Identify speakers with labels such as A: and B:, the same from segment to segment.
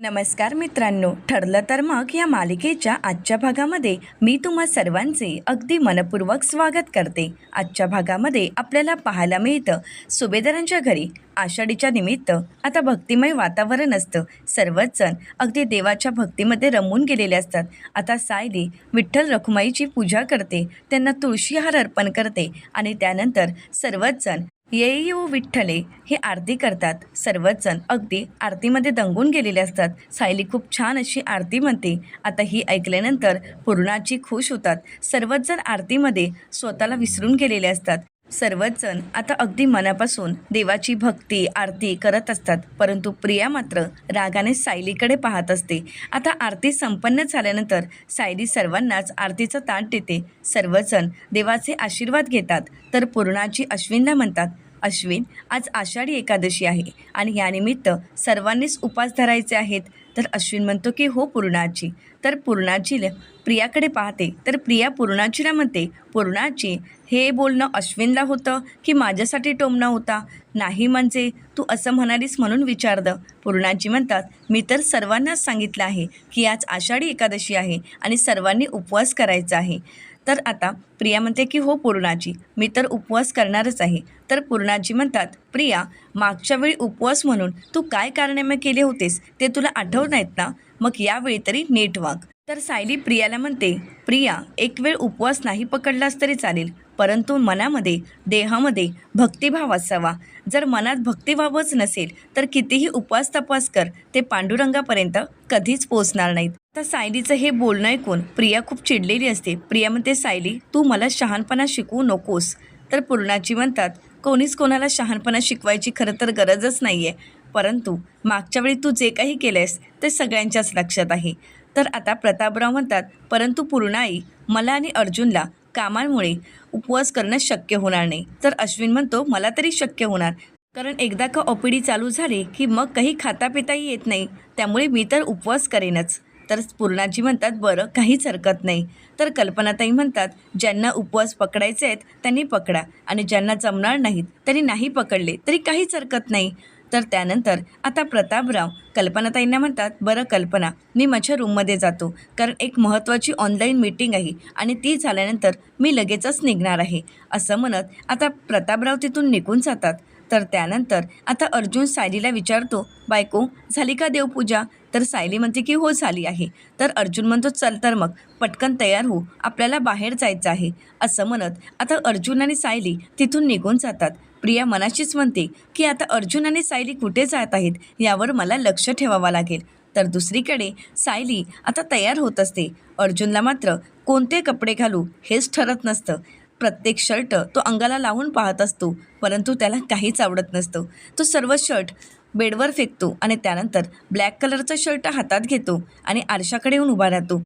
A: नमस्कार मित्रांनो. ठरलं तर मग या मालिकेच्या आजच्या भागामध्ये मी तुम्हा सर्वांचे अगदी मनपूर्वक स्वागत करते. आजच्या भागामध्ये आपल्याला पाहायला मिळतं सुभेदारांच्या घरी आषाढीच्या निमित्त आता भक्तिमय वातावरण असतं. सर्वच जण अगदी देवाच्या भक्तीमध्ये रमून गेलेले असतात. आता सायली विठ्ठल रखुमाईची पूजा करते. त्यांना तुळशीहार अर्पण करते आणि त्यानंतर सर्वच जण येऊ विठ्ठले हे आरती करतात. सर्वच जण अगदी आरतीमध्ये दंगून गेलेले असतात. सायली खूप छान अशी आरती म्हणते. आता ही ऐकल्यानंतर पूर्णाची खुश होतात. सर्वच जण आरतीमध्ये स्वतःला विसरून गेलेले असतात. सर्वचजण आता अगदी मनापासून देवाची भक्ती आरती करत असतात. परंतु प्रिया मात्र रागाने सायलीकडे पाहत असते. आता आरती संपन्न झाल्यानंतर सायली सर्वांनाच आरतीचं ताट देते. सर्वजण देवाचे आशीर्वाद घेतात. तर पूर्णाची अश्विनला म्हणतात अश्विन आज आषाढी एकादशी आहे आणि यानिमित्त सर्वांनीच उपास धरायचे आहेत. तर अश्विन म्हणतो की हो पूर्णाची तर पूर्णाची प्रियाकडे पाहते. तर प्रिया पूर्णाचीला म्हणते पूर्णाची हे बोलणं अश्विनला होतं की माझ्यासाठी टोमणं होता? नाही म्हणजे तू असं म्हणालीस म्हणून विचारलं. पूर्णाजी म्हणतात मी तर सर्वांनाच सांगितलं आहे की आज आषाढी एकादशी आहे आणि सर्वांनी उपवास करायचा आहे. तर आता प्रिया म्हणते की हो पूर्णाजी मी तर उपवास करणारच आहे. तर पूर्णाजी म्हणतात प्रिया मागच्या वेळी उपवास म्हणून तू काय कारनामे केले होतेस? ते तुला आठवत नाहीत ना? मग यावेळी तरी नीट वाग. तर सायली प्रियाला म्हणते प्रिया एक वेळ उपवास नाही पकडलास तरी चालेल परंतु मनामध्ये देहामध्ये भक्तिभाव असावा. जर मनात भक्तिभावच नसेल तर कितीही उपवास तपास कर ते पांडुरंगापर्यंत कधीच पोचणार नाहीत. तर सायलीचं हे बोलणं ऐकून प्रिया खूप चिडलेली असते. प्रिया म्हणते सायली तू मला शहाणपणा शिकवू नकोस. तर पूर्णाची म्हणतात कोणीच कोणाला शहाणपणा शिकवायची खरं तर गरजच नाही आहे परंतु मागच्या वेळी तू जे काही केलंयस ते सगळ्यांच्याच लक्षात आहे. तर आता प्रतापराव म्हणतात परंतु पूर्णाई मला आणि अर्जुनला कामांमुळे उपवास करणं शक्य होणार नाही. तर अश्विन म्हणतो मला तरी शक्य होणार. कारण एकदा का ओपीडी चालू झाली की मग काही खाता पिताही येत नाही. त्यामुळे मी तर उपवास करेनच. तर पूर्णाजी म्हणतात बरं काहीच हरकत नाही. तर कल्पनाताई म्हणतात ज्यांना उपवास पकडायचे आहेत त्यांनी पकडा. आणि ज्यांना जमणार नाहीत त्यांनी नाही पकडले तरी काहीच हरकत नाही. तर त्यानंतर आता प्रतापराव कल्पनाताईंना म्हणतात बरं कल्पना मी माझ्या रूममध्ये जातो. कारण एक महत्त्वाची ऑनलाईन मीटिंग आहे आणि ती झाल्यानंतर मी लगेचच निघणार आहे. असं म्हणत आता प्रतापराव तिथून निघून जातात. तर त्यानंतर आता अर्जुन सायलीला विचारतो बायको झाली का देवपूजा? तर सायली म्हणते की हो झाली आहे. तर अर्जुन म्हणतो चल तर मग पटकन तयार हो आपल्याला बाहेर जायचं आहे. असं म्हणत आता अर्जुन आणि सायली तिथून निघून जातात. प्रिया मनाशीच म्हणते की आता अर्जुन आणि सायली कुठे जात आहेत यावर मला लक्ष ठेवावं लागेल. तर दुसरीकडे सायली आता तयार होत असते. अर्जुनला मात्र कोणते कपडे घालू हेच ठरत नसतं. प्रत्येक शर्ट तो अंगाला लावून पाहत असतो परंतु त्याला काहीच आवडत नसतं. तो सर्व शर्ट बेडवर फेकतो आणि त्यानंतर ब्लॅक कलरचा शर्ट हातात घेतो आणि आरशाकडे येऊन उभा राहतो.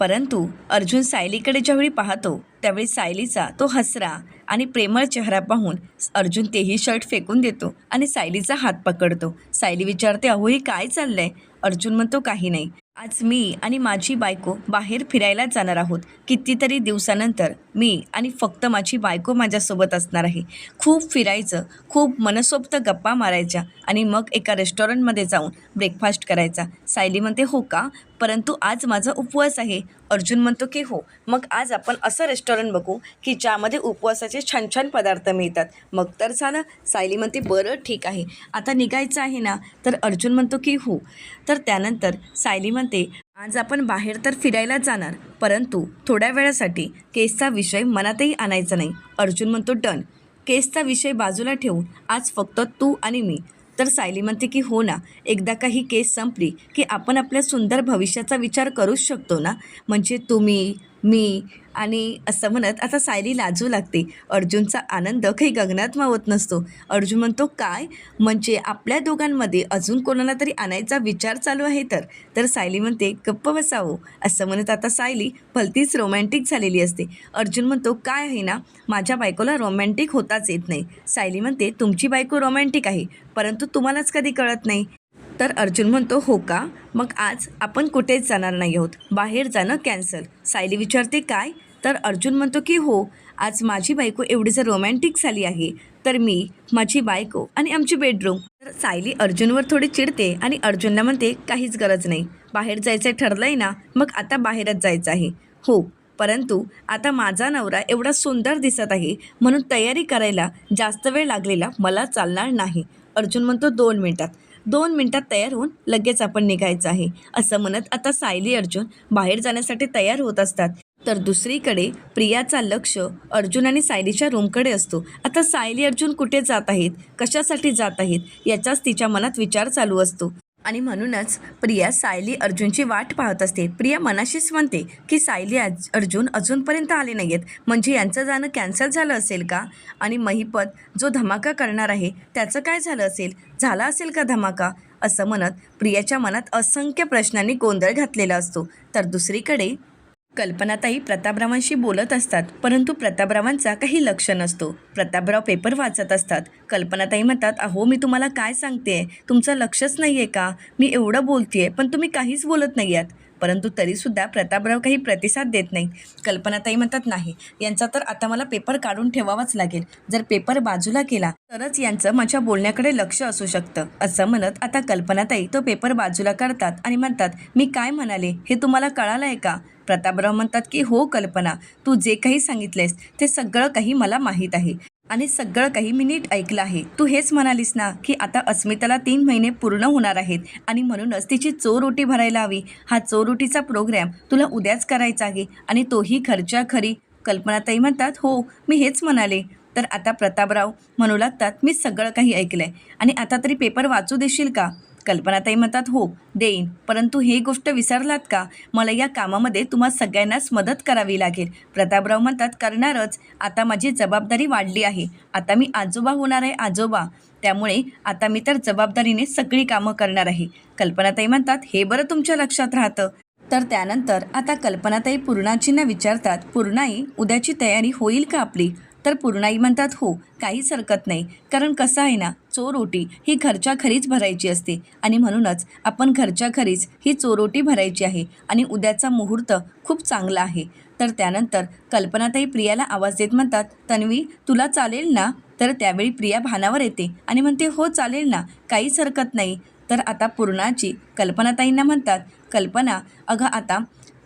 A: परंतु अर्जुन सायलीकडे ज्यावेळी पाहतो त्यावेळी सायलीचा तो हसरा आणि प्रेमळ चेहरा पाहून अर्जुन तेही शर्ट फेकून देतो आणि सायलीचा हात पकडतो. सायली विचारते अहो हे काय चाललंय? अर्जुन म्हणतो काही नाही. आज मी आणि माझी बायको बाहेर फिरायला जाणार आहोत. कितीतरी दिवसानंतर मी आणि फक्त माझी बायको माझ्यासोबत असणार आहे. खूप फिरायचं खूप मनसोक्त गप्पा मारायच्या आणि मग एका रेस्टॉरंटमध्ये जाऊन ब्रेकफास्ट करायचा. सायली म्हणते हो का? परंतु आज माझा उपवास आहे. अर्जुन म्हणतो की हो मग आज आपण असं रेस्टॉरंट बघू की ज्यामध्ये उपवासाचे छान छान पदार्थ मिळतात. मग तर झालं सायली म्हणते बरं ठीक आहे. आता निघायचं आहे ना तर अर्जुन म्हणतो की हो. तर त्यानंतर सायली म्हणते आज आपण बाहेर तर फिरायला जाणार परंतु थोड्या वेळासाठी केसचा विषय मनातही आणायचा नाही. अर्जुन म्हणतो डन. केसचा विषय बाजूला ठेवून आज फक्त तू आणि मी तर सायली म्हणते की हो ना एकदा का ही केस संपली की आपण आपल्या सुंदर भविष्याचा विचार करूच शकतो ना? म्हणजे तुम्ही मी आणि असं म्हणत आता सायली लाजू लागते. अर्जुनचा आनंद काही गगनात मावत नसतो. अर्जुन म्हणतो काय? म्हणजे आपल्या दोघांमध्ये अजून कोणाला तरी आणायचा विचार चालू आहे तर? तर सायली म्हणते गप्प बसावो. असं म्हणत आता सायली भलतीच रोमॅन्टिक झालेली असते. अर्जुन म्हणतो काय आहे ना? माझ्या बायकोला रोमॅन्टिक होताच येत नाही. सायली म्हणते तुमची बायको रोमॅन्टिक आहे परंतु तुम्हालाच कधी कळत नाही. तर अर्जुन म्हणतो हो का? मग आज आपण कुठेच जाणार नाही आहोत. बाहेर जाणं कॅन्सल सायली विचारते काय? तर अर्जुन म्हणतो की हो आज माझी बायको एवढी जर रोमॅन्टिक झाली आहे तर मी माझी बायको आणि आमची बेडरूम तर सायली अर्जुनवर थोडी चिडते आणि अर्जुनला म्हणते काहीच गरज नाही. बाहेर जायचं ठरलंय ना मग आता बाहेरच जायचं आहे. हो परंतु आता माझा नवरा एवढा सुंदर दिसत आहे म्हणून तयारी करायला जास्त वेळ लागलेला मला चालणार नाही. अर्जुन म्हणतो दोन मिनटात. दोन मिनटात तयार होऊन लगेच आपण निघायचं आहे असं म्हणत आता सायली अर्जुन बाहेर जाण्यासाठी तयार होत असतात. तर दुसरीकडे प्रियाचा लक्ष अर्जुन आणि सायलीच्या रूमकडे असतो. आता सायली अर्जुन कुठे जात आहेत? कशासाठी जात आहेत? याचाच तिच्या मनात विचार चालू असतो. आणि म्हणूनच प्रिया सायली अर्जुनची वाट पाहत असते. प्रिया मनाशीच म्हणते की सायली आज अर्जुन अजूनपर्यंत आले नाही आहेत म्हणजे यांचं जाणं कॅन्सल झालं असेल का? आणि महिपत जो धमाका करणार आहे त्याचं काय झालं असेल? झाला असेल का धमाका? असं म्हणत प्रियाच्या मनात असंख्य प्रश्नांनी गोंधळ घातलेला असतो. तर दुसरीकडे कल्पनाताई प्रतापरावांशी बोलत असतात परंतु प्रतापरावांचा काही लक्ष नसतो. प्रतापराव पेपर वाचत असतात. कल्पनाताई म्हणतात अहो मी तुम्हाला काय सांगते तुमचं लक्षच नाही आहे का? मी एवढं बोलते पण तुम्ही काहीच बोलत नाही आहात परंतु तरीसुद्धा प्रतापराव काही प्रतिसाद देत नाही कल्पनाताई म्हणतात नाही यांचा तर आता मला पेपर काढून ठेवावाच लागेल. जर पेपर बाजूला केला तरच यांचं माझ्या बोलण्याकडे लक्ष असू शकतं. असं म्हणत आता कल्पनाताई तो पेपर बाजूला काढतात आणि म्हणतात मी काय म्हणाले? हे तुम्हाला कळालं आहे का? प्रतापराव म्हणतात की हो कल्पना तू जे काही सांगितलेस ते सगळं काही मला माहीत आहे. आणि सगळं काही मी नीट ऐकलं आहे. तू हेच म्हणालीस ना की आता अस्मिताला तीन महिने पूर्ण होणार आहेत आणि म्हणूनच तिची चोरोटी भरायला हवी. हा चोरोटीचा प्रोग्रॅम तुला उद्याच करायचा आहे आणि तोही घरच्या खरी. कल्पनाताई म्हणतात हो मी हेच म्हणाले. तर आता प्रतापराव म्हणू लागतात मी सगळं काही ऐकलंय आणि आता तरी पेपर वाचू देशील का? कल्पनाताई म्हणतात हो देईन. परंतु ही गोष्ट विसरलात का? मला या कामामध्ये तुम्हा सगळ्यांनाच मदत करावी लागेल. प्रतापराव म्हणतात करणारच. आता माझी जबाबदारी वाढली आहे. आता मी आजोबा होणार आहे आजोबा. त्यामुळे आता मी तर जबाबदारीने सगळी कामं करणार आहे. कल्पनाताई म्हणतात हे बरं तुमच्या लक्षात राहतं. तर त्यानंतर आता कल्पनाताई पूर्णाजींना विचारतात पूर्णाई उद्याची तयारी होईल का आपली? तर पूर्णाई म्हणतात हो काहीच हरकत नाही. कारण कसं आहे ना चोरोटी ही घरच्या घरीच भरायची असते. आणि म्हणूनच आपण घरच्या घरीच ही चोरोटी भरायची आहे. आणि उद्याचा मुहूर्त खूप चांगला आहे. तर त्यानंतर कल्पनाताई प्रियाला आवाज देत म्हणतात तन्वी तुला चालेल ना? तर त्यावेळी प्रिया भानावर येते आणि म्हणते हो चालेल ना. काहीच हरकत नाही. तर आता पूर्णाची कल्पनाताईंना म्हणतात कल्पना अगं आता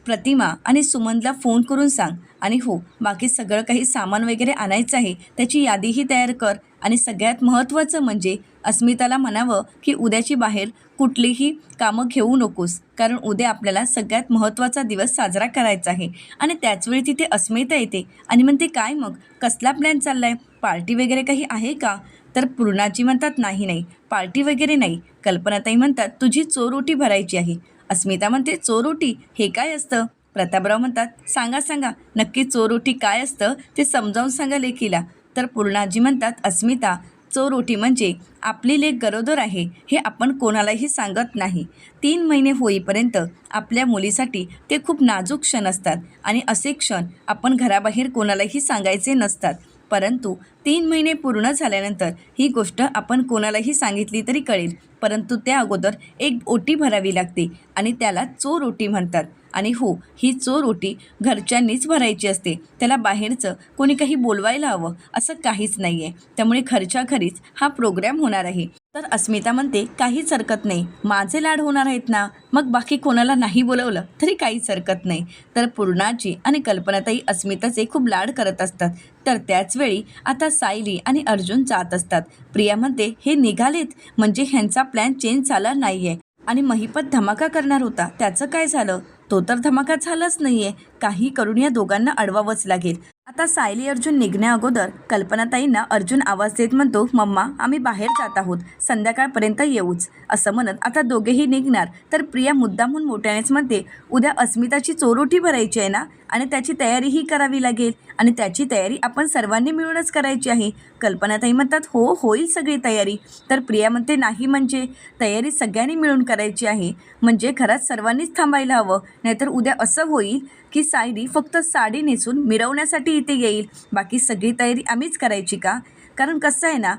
A: प्रतिमा आणि सुमनला फोन करून सांग. आणि हो बाकी सगळं काही सामान वगैरे आणायचं आहे त्याची यादीही तयार कर. आणि सगळ्यात महत्त्वाचं म्हणजे अस्मिताला म्हणावं की उद्याची बाहेर कुठलीही कामं घेऊ नकोस कारण उद्या आपल्याला सगळ्यात महत्त्वाचा दिवस साजरा करायचा आहे. आणि त्याचवेळी तिथे अस्मिता येते. आणि म्हणते काय मग? कसला प्लॅन चालला आहे पार्टी वगैरे काही आहे का? तर पूर्णाची म्हणतात नाही नाही. पार्टी वगैरे नाही. कल्पनाताई म्हणतात तुझी चोरोटी भरायची आहे. अस्मिता म्हणते चोरोटी हे काय असतं? प्रतापराव म्हणतात सांगा सांगा नक्की चोरोटी काय असतं ते समजावून सांगा लेकीला तर पूर्णाजी म्हणतात अस्मिता चोरोटी म्हणजे आपली लेख गरोदर आहे हे आपण कोणालाही सांगत नाही. तीन महिने होईपर्यंत आपल्या मुलीसाठी ते खूप नाजूक क्षण असतात आणि असे क्षण आपण घराबाहेर कोणालाही सांगायचे नसतात. परंतु तीन महिने पूर्ण झाल्यानंतर ही गोष्ट आपण कोणालाही सांगितली तरी कळेल. परंतु त्या अगोदर एक ओटी भरावी लागते आणि त्याला चोर ओटी म्हणतात. आणि हो ही चोर ओटी घरच्यांनीच भरायची असते. त्याला बाहेरचं कोणी काही बोलवायला हवं असं काहीच नाही आहे त्यामुळे घरच्या घरीच हा प्रोग्रॅम होणार आहे. तर अस्मिता म्हणते काहीच हरकत नाही. माझे लाड होणार आहेत ना? मग बाकी कोणाला नाही बोलवलं? तरी काहीच हरकत नाही. तर पूर्णाची आणि कल्पनाताई अस्मिताचे खूप लाड करत असतात. तर त्याचवेळी आता सायली आणि अर्जुन जात असतात. प्रिया म्हणते हे निघालेत. म्हणजे ह्यांचा प्लॅन चेंज झाला नाही आहे आणि महिपत धमाका करणार होता. त्याचं काय झालं? तो तर धमाका झालाच नाही आहे काही करून या दोघांना अडवावंच लागेल. आता सायली अर्जुन निघण्या अगोदर कल्पनाताईंना अर्जुन आवाज देत म्हणतो मम्मा आम्ही बाहेर जात आहोत. संध्याकाळपर्यंत येऊच. असं म्हणत आता दोघेही निघणार. तर प्रिया मुद्दामहून मोठ्यानेच म्हणते उद्या अस्मिताची चोरोटी भरायची आहे ना? आणि त्याची तयारीही करावी लागेल. आणि त्याची तयारी आपण सर्वांनी मिळूनच करायची आहे. कल्पनाताई म्हणतात हो होईल सगळी तयारी. तर प्रिया म्हणते नाही म्हणजे. तयारी सगळ्यांनी मिळून करायची आहे. म्हणजे घरात सर्वांनीच थांबायला हवं. नाहीतर उद्या असं होईल की सायरी फक्त साडी नेसून मिरवण्यासाठी इथे येईल. बाकी सगळी तयारी आम्हीच करायची का? कारण कसं आहे ना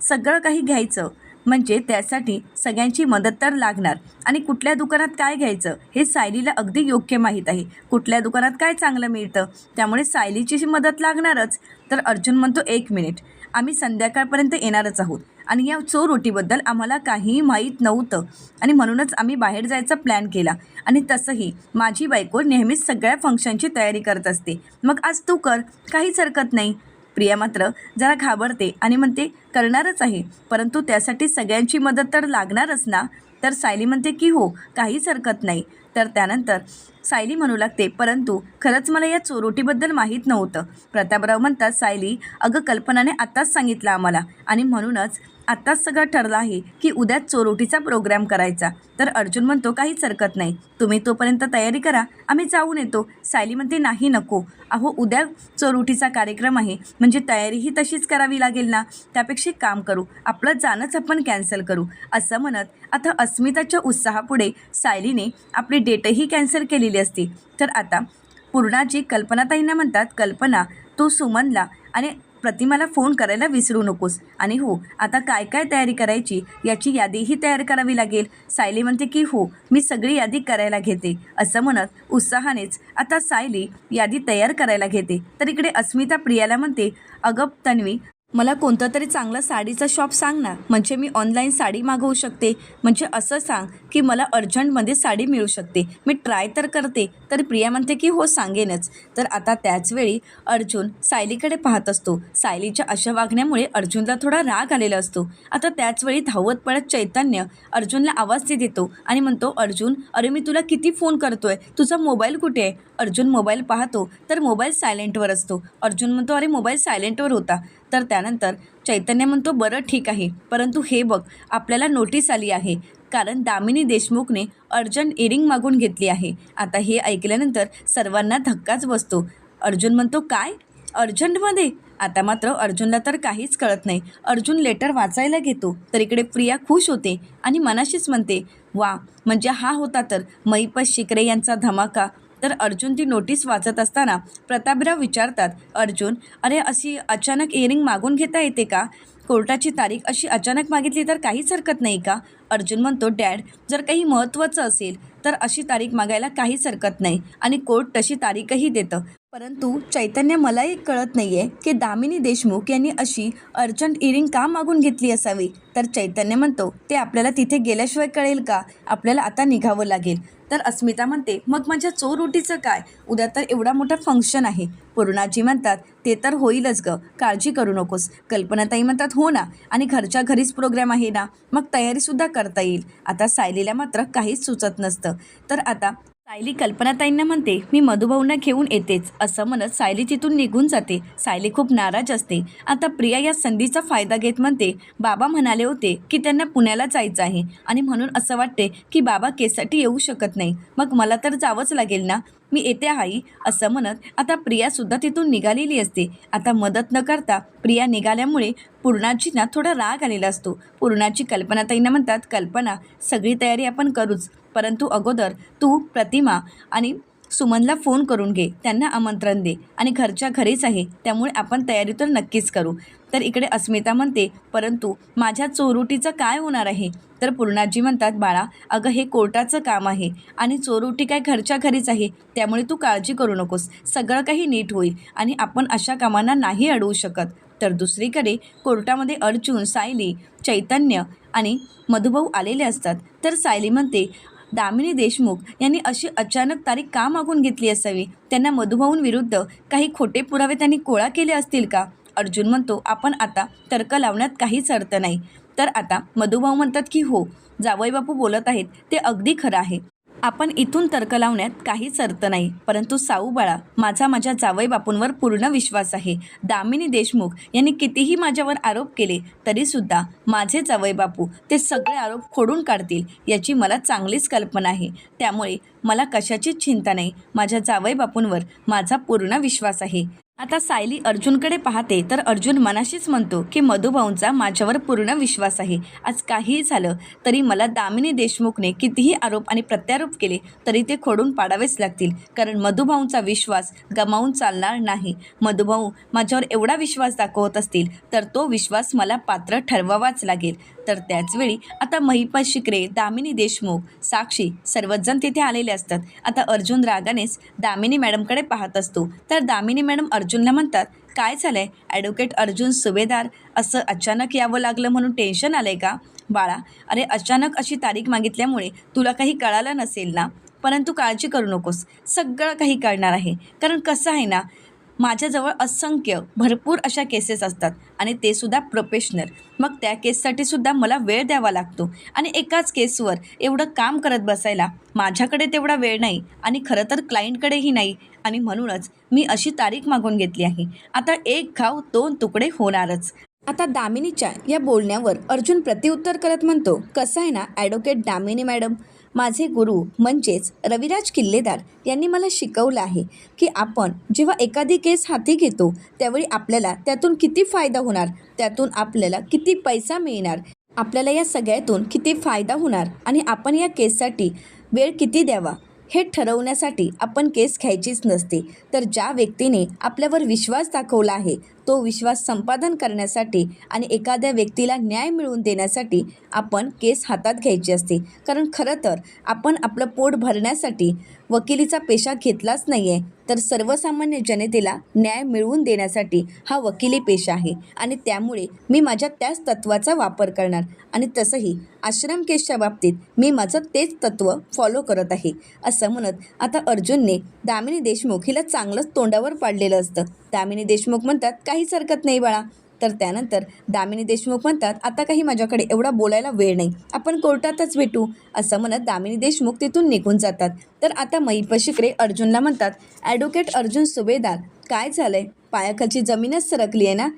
A: सगळं काही घ्यायचं. म्हणजे त्यासाठी सगळ्यांची मदत तर लागणार. आणि कुठल्या दुकानात काय घ्यायचं हे सायलीला अगदी योग्य माहीत आहे. कुठल्या दुकानात काय चांगलं मिळतं त्यामुळे सायलीची मदत लागणारच. तर अर्जुन म्हणतो एक मिनिट. आम्ही संध्याकाळपर्यंत येणारच आहोत. आणि या चोरोटीबद्दल आम्हाला काहीही माहीत नव्हतं. आणि म्हणूनच आम्ही बाहेर जायचा प्लॅन केला. आणि तसंही माझी बायको नेहमीच सगळ्या फंक्शनची तयारी करत असते. मग आज तू कर. काहीच हरकत नाही. प्रिया मात्र जरा घाबरते आणि म्हणते करणारच आहे. परंतु त्यासाठी सगळ्यांची मदत तर लागणारच ना? तर सायली म्हणते की हो काहीच हरकत नाही. तर त्यानंतर सायली म्हणू लागते परंतु खरंच मला या चोरोटीबद्दल माहीत नव्हतं. प्रतापराव म्हणतात सायली अगं कल्पनाने आत्ताच सांगितलं आम्हाला. आणि म्हणूनच आत्ताच सगळं ठरलं आहे की उद्या चोरोटीचा प्रोग्राम करायचा. तर अर्जुन म्हणतो काहीच हरकत नाही. तुम्ही तोपर्यंत तयारी करा. आम्ही जाऊन येतो. सायली म्हणते नाही नको. अहो उद्या चोरोटीचा कार्यक्रम आहे. म्हणजे तयारीही तशीच करावी लागेल ना? त्यापेक्षा काम करू. आपलं जाणंच आपण कॅन्सल करू. असं म्हणत आता अस्मिताच्या उत्साहापुढे सायलीने आपली डेटही कॅन्सल केलेली असते. तर आता पूर्णाजी कल्पनाताईंना म्हणतात कल्पना तू सुमनला आणि प्रतिमाला फोन करायला विसरू नकोस. आणि हो आता काय काय तयारी करायची याची यादीही तयार करावी लागेल. सायली म्हणते की हो मी सगळी यादी करायला घेते. असं म्हणत उत्साहानेच आता सायली यादी तयार करायला घेते. तर इकडे अस्मिता प्रियाला म्हणते अगं तन्वी मला कोणतं तरी चांगलं साडीचा शॉप सांग ना. म्हणजे मी ऑनलाईन साडी मागवू शकते. म्हणजे असं सांग की मला अर्जंटमध्ये साडी मिळू शकते. मी ट्राय तर करते. तर प्रिया म्हणते की हो सांगेनच. तर आता त्याचवेळी अर्जुन सायलीकडे पाहत असतो. सायलीच्या अशा वागण्यामुळे अर्जुनला थोडा राग आलेला असतो. आता त्याचवेळी धावत पळत चैतन्य अर्जुनला आवाज देत देतो आणि म्हणतो अर्जुन अरे मी तुला किती फोन करतोय? तुझा मोबाईल कुठे आहे? अर्जुन मोबाईल पाहतो तर मोबाईल सायलेंटवर असतो. अर्जुन म्हणतो अरे मोबाईल सायलेंटवर होता. तर त्यानंतर चैतन्य म्हणतो बरं ठीक आहे. परंतु हे बघ आपल्याला नोटीस आली आहे. कारण दामिनी देशमुखने अर्जंट इरिंग मागून घेतली आहे. आता हे ऐकल्यानंतर सर्वांना धक्काच बसतो. अर्जुन म्हणतो काय? अर्जंटमध्ये? आता मात्र अर्जुनला तर काहीच कळत नाही. अर्जुन लेटर वाचायला घेतो. तर इकडे प्रिया खुश होते आणि मनाशीच म्हणते वा म्हणजे हा होता तर. महिपत शिकरे यांचा धमाका तर अर्जुन ती नोटीस वाचत असताना प्रतापराव विचारतात अर्जुन अरे अशी अचानक इयरिंग मागून घेता येते का? कोर्टाची तारीख अशी अचानक मागितली तर काहीच हरकत नाही का? अर्जुन म्हणतो डॅड जर काही महत्त्वाचं असेल तर अशी तारीख मागायला काहीच हरकत नाही आणि कोर्ट तशी तारीखही देतं. परंतु चैतन्य मलाही कळत नाही आहे की दामिनी देशमुख यांनी अशी अर्जंट इअरिंग का मागून घेतली असावी? तर चैतन्य म्हणतो ते आपल्याला तिथे गेल्याशिवाय कळेल का? आपल्याला आता निघावं लागेल. तर अस्मिता म्हणते मग माझ्या चोर उटीचं काय? उद्या तर एवढा मोठा फंक्शन आहे. पूर्णाजी म्हणतात ते तर होईलच ग काळजी करू नकोस. कल्पनाताई म्हणतात हो ना आणि घरच्या घरीच प्रोग्राम आहे ना मग तयारीसुद्धा करता येईल. आता सायलीला मात्र काहीच सुचत नसतं. तर आता सायली कल्पनाताईंना म्हणते मी मधुभाऊंना घेऊन येतेच. असं म्हणत सायली तिथून निघून जाते. सायली खूप नाराज असते. आता प्रिया या संधीचा फायदा घेत म्हणते बाबा म्हणाले होते की त्यांना पुण्याला जायचं आहे आणि म्हणून असं वाटते की बाबा केसाठी येऊ शकत नाही. मग मला तर जावंच लागेल ना? मी येते आई असं म्हणत आता प्रियासुद्धा तिथून निघालेली असते. आता मदत न करता प्रिया निघाल्यामुळे पूर्णाजींना थोडा राग आलेला असतो. पूर्णाची कल्पनाताईंना म्हणतात कल्पना सगळी तयारी आपण करूच. परंतु अगोदर तू प्रतिमा आणि सुमनला फोन करून घे. त्यांना आमंत्रण दे. आणि घरच्या घरीच आहे. त्यामुळे आपण तयारी तर नक्कीच करू. तर इकडे अस्मिता म्हणते परंतु माझ्या चोरुटीचं काय होणार आहे? तर पूर्णाजी म्हणतात बाळा अगं हे कोर्टाचं काम आहे. आणि चोरुटी काय घरच्या घरीच आहे. त्यामुळे तू काळजी करू नकोस. सगळं काही नीट होईल. आणि आपण अशा कामांना नाही अडवू शकत. तर दुसरीकडे कोर्टामध्ये अर्जुन सायली चैतन्य आणि मधुभाऊ आलेले असतात. तर सायली म्हणते दामिनी देशमुख यांनी अशी अचानक तारीख का मागून घेतली असावी? त्यांना मधुभाऊंविरुद्ध काही खोटे पुरावे त्यांनी गोळा केले असतील का? अर्जुन म्हणतो आपण आता तर्क लावण्यात काहीच अर्थ नाही. तर आता मधुभाऊ म्हणतात की हो जावई बापू बोलत आहेत ते अगदी खरं आहे. आपण इथून तर्क लावण्यात काहीच अर्थ नाही. परंतु साऊ बाळा माझा माझ्या जावई बापूंवर पूर्ण विश्वास आहे. दामिनी देशमुख यांनी कितीही माझ्यावर आरोप केले तरीसुद्धा माझे जावई बापू ते सगळे आरोप खोडून काढतील याची मला चांगलीच कल्पना आहे. त्यामुळे मला कशाचीच चिंता नाही. माझ्या जावई बापूंवर माझा पूर्ण विश्वास आहे. आता सायली अर्जुनकडे पाहते तर अर्जुन मनाशीच म्हणतो की मधुभाऊंचा माझ्यावर पूर्ण विश्वास आहे. आज काहीही झालं तरी मला दामिनी देशमुखने कितीही आरोप आणि प्रत्यारोप केले तरी ते खोडून पाडावेच लागतील. कारण मधुभाऊंचा विश्वास गमावून चालणार नाही. मधुभाऊ माझ्यावर एवढा विश्वास दाखवत असतील तर तो विश्वास मला पात्र ठरवावाच लागेल. तर त्याचवेळी आता महिपा शिकरे दामिनी देशमुख साक्षी सर्वजण तिथे आलेले असतात. आता अर्जुन रागानेच दामिनी मॅडमकडे पाहत असतो. तर दामिनी मॅडम अर्जुनला म्हणतात काय झालंय? ॲडव्होकेट अर्जुन सुभेदार? असं अचानक यावं लागलं म्हणून टेन्शन आलं आहे का? बाळा अरे अचानक अशी तारीख मागितल्यामुळे तुला काही कळालं नसेल ना? परंतु काळजी करू नकोस. सगळं काही कळणार आहे. कारण कसं आहे ना माझ्याजवळ असंख्य भरपूर अशा केसेस असतात आणि ते सुद्धा प्रोफेशनल मग त्या केससाठी सुद्धा मला वेळ द्यावा लागतो. आणि एकाच केसवर एवढं काम करत बसायला माझ्याकडे तेवढा वेळ नाही आणि खरं तर क्लायंटकडेही नाही. आणि म्हणूनच मी अशी तारीख मागून घेतली आहे. आता एक घाव दोन तुकडे होणारच. आता दामिनीच्या या बोलण्यावर अर्जुन प्रत्युत्तर करत म्हणतो कसं आहे ना ॲडव्होकेट दामिनी मॅडम माझे गुरु म्हणजेच रविराज किल्लेदार यांनी मला शिकवलं आहे की आपण जेव्हा एखादी केस हाती घेतो त्यावेळी आपल्याला त्यातून किती फायदा होणार त्यातून आपल्याला किती पैसा मिळणार आपल्याला या सगळ्यातून किती फायदा होणार आणि आपण या केससाठी वेळ किती द्यावा हे ठरवण्यासाठी आपण केस घ्यायचीच नसते. तर ज्या व्यक्तीने आपल्यावर विश्वास दाखवला आहे तो विश्वास संपादन करण्यासाठी आणि एखाद्या व्यक्तीला न्याय मिळवून देण्यासाठी आपण केस हातात घ्यायची असते. कारण खरं तर आपण आपलं पोट भरण्यासाठी वकिलीचा पेशा घेतलाच नाही आहे तर सर्वसामान्य जनतेला न्याय मिळवून देण्यासाठी हा वकिली पेशा आहे. आणि त्यामुळे मी माझ्या त्याच तत्त्वाचा वापर करणार. आणि तसंही आश्रम केसच्या बाबतीत मी माझं तेच तत्त्व फॉलो करत आहे. असं म्हणत आता अर्जुनने दामिनी देशमुख हिला चांगलंच तोंडावर पाडलेलं असतं. दामिनी देशमुख म्हणतात काहीच हरकत नाही बाळा. तर त्यानंतर दामिनी देशमुख म्हणतात आता काही माझ्याकडे एवढा बोलायला वेळ नाही. आपण कोर्टातच भेटू. असं म्हणत दामिनी देशमुख तिथून निघून जातात. तर आता महिप शिकरे अर्जुनला म्हणतात ॲडव्होकेट अर्जुन सुभेदार काय झालं आहे पायाखालची जमीनच सरकली आहे ना?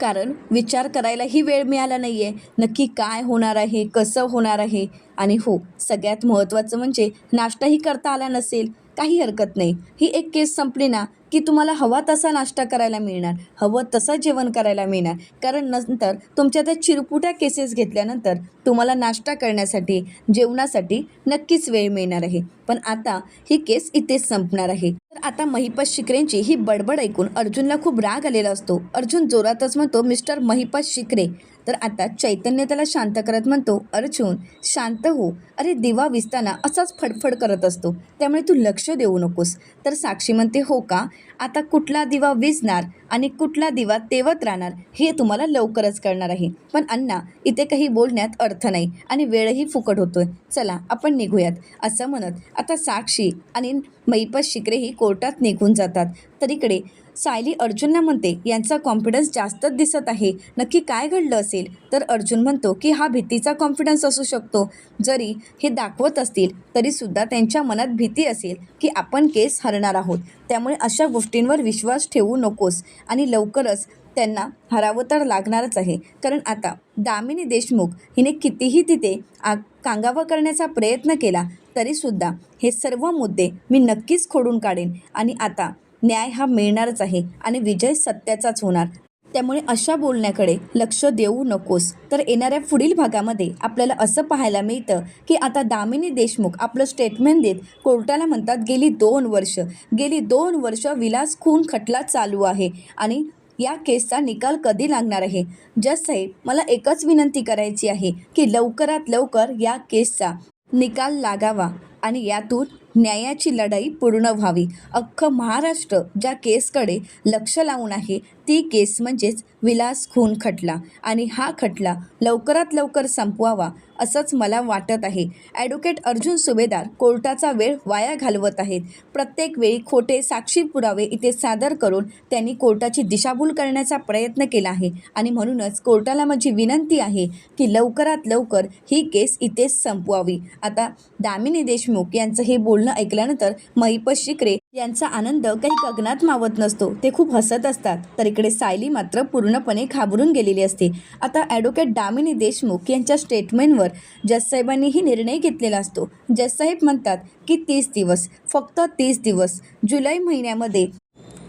A: कारण विचार करायलाही वेळ मिळाला नाही आहे नक्की काय होणार आहे? कसं होणार आहे? आणि हो सगळ्यात महत्त्वाचं म्हणजे नाश्ताही करता आला नसेल. काही हरकत नाही. ही एक केस संपली ना. की तुम्हाला हवा तसा नाश्ता करायला मिळणार हवं तसं जेवण करायला मिळणार. कारण नंतर तुमच्या त्या चिरपुट्या केसेस घेतल्यानंतर तुम्हाला नाश्ता करण्यासाठी जेवणासाठी नक्कीच वेळ मिळणार आहे. पण आता ही केस इथेच संपणार आहे. तर आता महिपास शिकरेंची ही बडबड ऐकून अर्जुनला खूप राग आलेला असतो. अर्जुन जोरातच म्हणतो मिस्टर महिपास शिकरे. तर आता चैतन्य त्याला शांत करत म्हणतो अर्जुन शांत हो. अरे दिवा विसताना असाच फडफड करत असतो. त्यामुळे तू लक्ष देऊ नकोस. तर साक्षी म्हणते हो का? आता कुठला दिवा विजणार आणि कुठला दिवा तेवत राहणार हे तुम्हाला लवकरच कळणार आहे. पण अण्णा इथे काही बोलण्यात अर्थ नाही आणि वेळही फुकट होतोय. चला आपण निघूयात. असं म्हणत आता साक्षी आणि मैपत शिकरेही कोर्टात निघून जातात. तरीकडे सायली अर्जुनला म्हणते यांचा कॉन्फिडन्स जास्तच दिसत आहे. नक्की काय घडलं असेल? तर अर्जुन म्हणतो की हा भीतीचा कॉन्फिडन्स असू शकतो. जरी हे दाखवत असतील तरीसुद्धा त्यांच्या मनात भीती असेल की आपण केस हरणार आहोत. त्यामुळे अशा गोष्टींवर विश्वास ठेवू नकोस आणि लवकरच त्यांना हरावं तर लागणारच आहे. कारण आता दामिनी देशमुख हिने कितीही तिथे आ कांगावा करण्याचा प्रयत्न केला तरीसुद्धा हे सर्व मुद्दे मी नक्कीच खोडून काढेन. आणि आता न्याय हा मिळणारच आहे आणि विजय सत्याचाच होणार. त्यामुळे अशा बोलण्याकडे लक्ष देऊ नकोस. तर येणाऱ्या पुढील भागामध्ये आपल्याला असं पाहायला मिळतं की आता दामिनी देशमुख आपलं स्टेटमेंट देत कोर्टाला म्हणतात गेली दोन वर्ष. गेली दोन वर्ष विलास खून खटला चालू आहे आणि या केसचा निकाल कधी लागणार आहे? जज साहेब मला एकच विनंती करायची आहे की लवकरात लवकर या केसचा निकाल लागावा आणि यातून न्यायाची लढाई पूर्ण व्हावी. अख्खं महाराष्ट्र ज्या केसकडे लक्ष लावून आहे ती केस म्हणजेच विलास खून खटला. आणि हा खटला लवकरात लवकर संपवावा असंच मला वाटत आहे. ॲडव्होकेट अर्जुन सुभेदार कोर्टाचा वेळ वाया घालवत आहेत. प्रत्येक वेळी खोटे साक्षी पुरावे इथे सादर करून त्यांनी कोर्टाची दिशाभूल करण्याचा प्रयत्न केला आहे. आणि म्हणूनच कोर्टाला माझी विनंती आहे की लवकरात लवकर ही केस इथेच संपवावी. आता दामिनी देशमुख यांचं हे बोलणं ऐकल्यानंतर महिपत शिकरे यांचा आनंद काही गगनात मावत नसतो. ते खूप हसत असतात. तर इकडे सायली मात्र पूर्णपणे घाबरून गेलेली असते. आता ॲडव्होकेट दामिनी देशमुख यांच्या स्टेटमेंटवर जजसाहेबांनीही निर्णय घेतलेला असतो. जजसाहेब म्हणतात की तीस दिवस फक्त तीस दिवस जुलै महिन्यामध्ये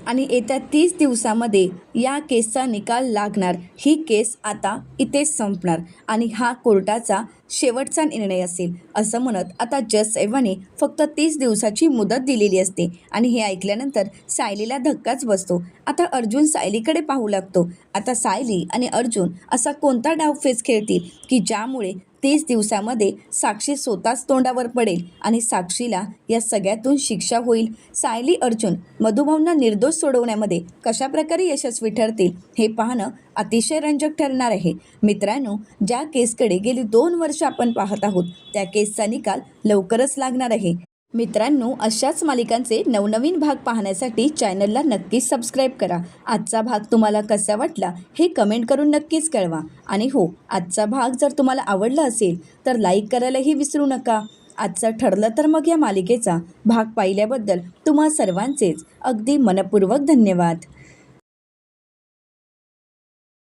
A: आणि येत्या तीस दिवसामध्ये या केसचा निकाल लागणार. ही केस आता इथेच संपणार आणि हा कोर्टाचा शेवटचा निर्णय असेल. असं म्हणत आता जज साहेबांनी फक्त तीस दिवसाची मुदत दिलेली असते आणि हे ऐकल्यानंतर सायलीला धक्काच बसतो. आता अर्जुन सायलीकडे पाहू लागतो. आता सायली आणि अर्जुन असा कोणता डावफेस खेळतील की ज्यामुळे तीस दिवसामध्ये साक्षी स्वतःच तोंडावर पडेल आणि साक्षीला या सगळ्यातून शिक्षा होईल? सायली अर्जुन मधुभावना निर्दोष सोडवण्यामध्ये कशाप्रकारे यशस्वी ठरतील हे पाहणं अतिशय रंजक ठरणार आहे. मित्रांनो ज्या केसकडे गेली दोन वर्ष आपण पाहत आहोत त्या केसचा निकाल लवकरच लागणार आहे. मित्रांनो अशाच मालिकांचे नवनवीन भाग पाहण्यासाठी चॅनलला नक्कीच सबस्क्राईब करा. आजचा भाग तुम्हाला कसा वाटला हे कमेंट करून नक्कीच कळवा. आणि हो आजचा भाग जर तुम्हाला आवडला असेल तर लाईक करायलाही विसरू नका. आजचं ठरलं तर मग या मालिकेचा भाग पाहिल्याबद्दल तुम्हा सर्वांचेच अगदी मनपूर्वक धन्यवाद.